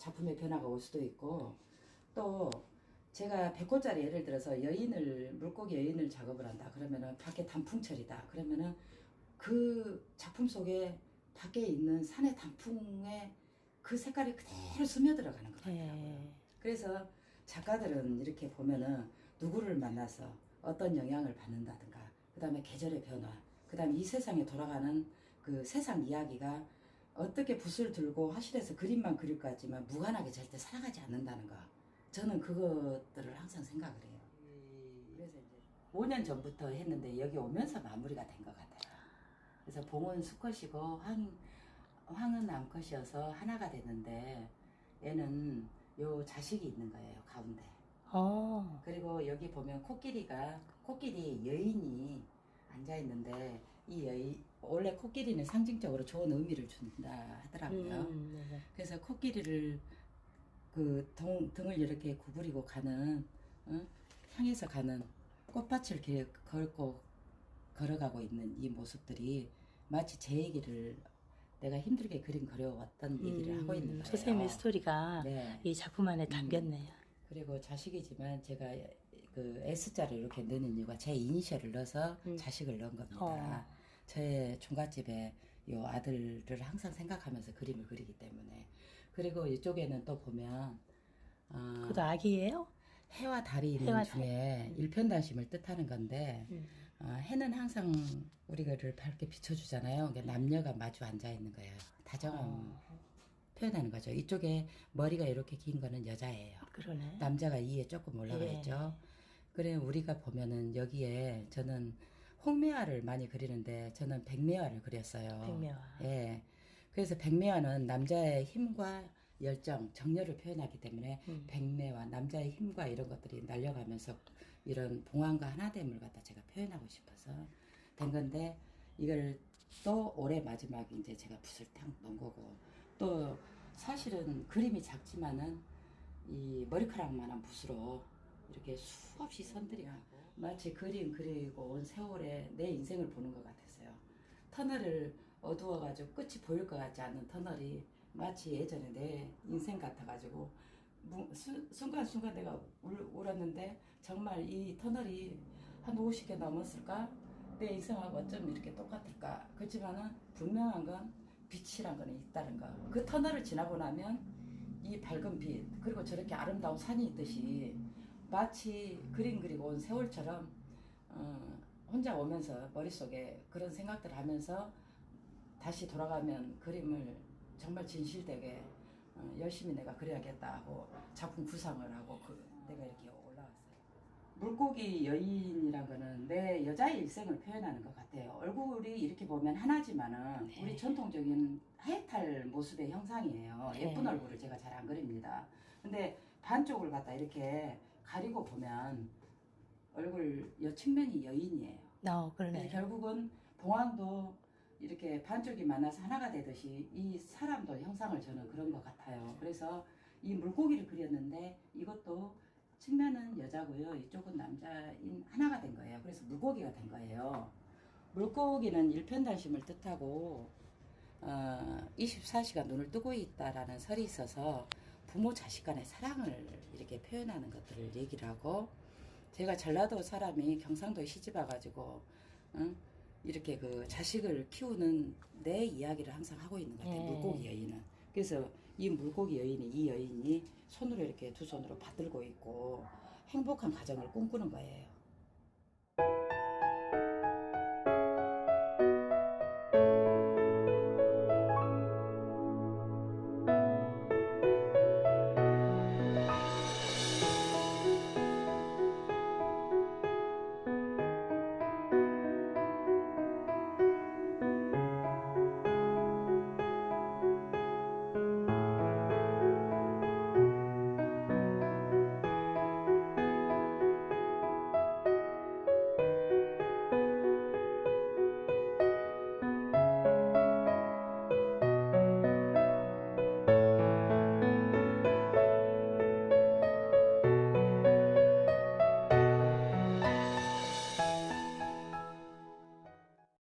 작품의 변화가 올 수도 있고 또 제가 100호짜리 예를 들어서 여인을 물고기 여인을 작업을 한다 그러면은 밖에 단풍철이다 그러면은 그 작품 속에 밖에 있는 산의 단풍에 그 색깔이 그대로 스며들어가는 것 같아요. 예. 그래서 작가들은 이렇게 보면은 누구를 만나서 어떤 영향을 받는다든가, 그 다음에 계절의 변화, 그 다음에 이 세상에 돌아가는 그 세상 이야기가 어떻게 붓을 들고 화실에서 그림만 그릴 것 같지만 무관하게 절대 살아가지 않는다는 거. 저는 그것들을 항상 생각을 해요. 그래서 이제 5년 전부터 했는데 여기 오면서 마무리가 된 것 같아요. 그래서 봉은 수컷이고 황, 황은 암컷이어서 하나가 됐는데 얘는 요 자식이 있는 거예요 가운데. 어. 그리고 여기 보면 코끼리가 코끼리 여인이 앉아 있는데 이 여인 원래 코끼리는 상징적으로 좋은 의미를 준다 하더라고요. 음, 네네. 그래서 코끼리를 그 등, 등을 이렇게 구부리고 가는 어? 향해서 가는 꽃밭을 길, 걸고 걸어가고 있는 이 모습들이 마치 제 얘기를 내가 힘들게 그림 그려왔던 얘기를 하고 있는 거예요. 음, 선생님의 스토리가 네. 이 작품 안에 담겼네요. 그리고 자식이지만 제가 그 S자를 이렇게 넣는 이유가 제 이니셜을 넣어서 음. 자식을 넣은 겁니다. 어. 저의 종갓집에 요 아들을 항상 생각하면서 그림을 그리기 때문에 그리고 이쪽에는 또 보면 어, 그것도 아기예요? 해와 달이 있는 해와 중에 일편단심을 뜻하는 건데 음. 어, 해는 항상 우리를 밝게 비춰주잖아요. 그러니까 남녀가 마주 앉아 있는 거예요. 다정함 어, 표현하는 거죠. 이쪽에 머리가 이렇게 긴 거는 여자예요. 그러네. 남자가 이에 조금 올라가 예. 있죠. 그래 우리가 보면은 여기에 저는 홍매화를 많이 그리는데 저는 백매화를 그렸어요. 백매화. 예. 그래서 백매화는 남자의 힘과 열정, 정열을 표현하기 때문에 음. 백매화, 남자의 힘과 이런 것들이 날려가면서 이런 봉황과 하나됨을 갖다 제가 표현하고 싶어서 된 건데 이걸 또 올해 마지막 이제 제가 붓을 딱 놓은 거고 또 사실은 그림이 작지만은 이 머리카락만한 붓으로 이렇게 수없이 선들이 가고 마치 그림 그리고 온 세월에 내 인생을 보는 것 같았어요. 터널을 어두워가지고 끝이 보일 것 같지 않은 터널이 마치 예전에 내 인생 같아가지고 순간순간 내가 울, 울었는데 정말 이 터널이 한 50개 넘었을까? 내 인생하고 어쩜 이렇게 똑같을까? 그렇지만은 분명한 건 빛이란 거는 있다는 거. 그 터널을 지나고 나면 이 밝은 빛 그리고 저렇게 아름다운 산이 있듯이 마치 그림 그리고 온 세월처럼 어, 혼자 오면서 머릿속에 그런 생각들 하면서 다시 돌아가면 그림을 정말 진실되게 어, 열심히 내가 그려야겠다 하고 작품 구상을 하고 그, 내가 이렇게 올라왔어요. 물고기 여인이란 거는 내 여자의 일생을 표현하는 것 같아요. 얼굴이 이렇게 보면 하나지만은 네. 우리 전통적인 하얗탈 모습의 형상이에요. 네. 예쁜 얼굴을 제가 잘 안 그립니다. 근데 반쪽을 갖다 이렇게 가리고 보면 얼굴 여 측면이 여인이에요. 어, 그러네. 결국은 봉황도 이렇게 반쪽이 만나서 하나가 되듯이 이 사람도 형상을 저는 그런 것 같아요. 그래서 이 물고기를 그렸는데 이것도 측면은 여자고요. 이쪽은 남자인 하나가 된 거예요. 그래서 물고기가 된 거예요. 물고기는 일편단심을 뜻하고 어, 24시간 눈을 뜨고 있다라는 설이 있어서 부모 자식 간의 사랑을 이렇게 표현하는 것들을 얘기를 하고 제가 전라도 사람이 경상도에 시집 와가지고 응? 이렇게 그 자식을 키우는 내 이야기를 항상 하고 있는 것 같아요. 네. 물고기 여인은. 그래서 이 물고기 여인이 이 여인이 손으로 이렇게 두 손으로 받들고 있고 행복한 가정을 꿈꾸는 거예요.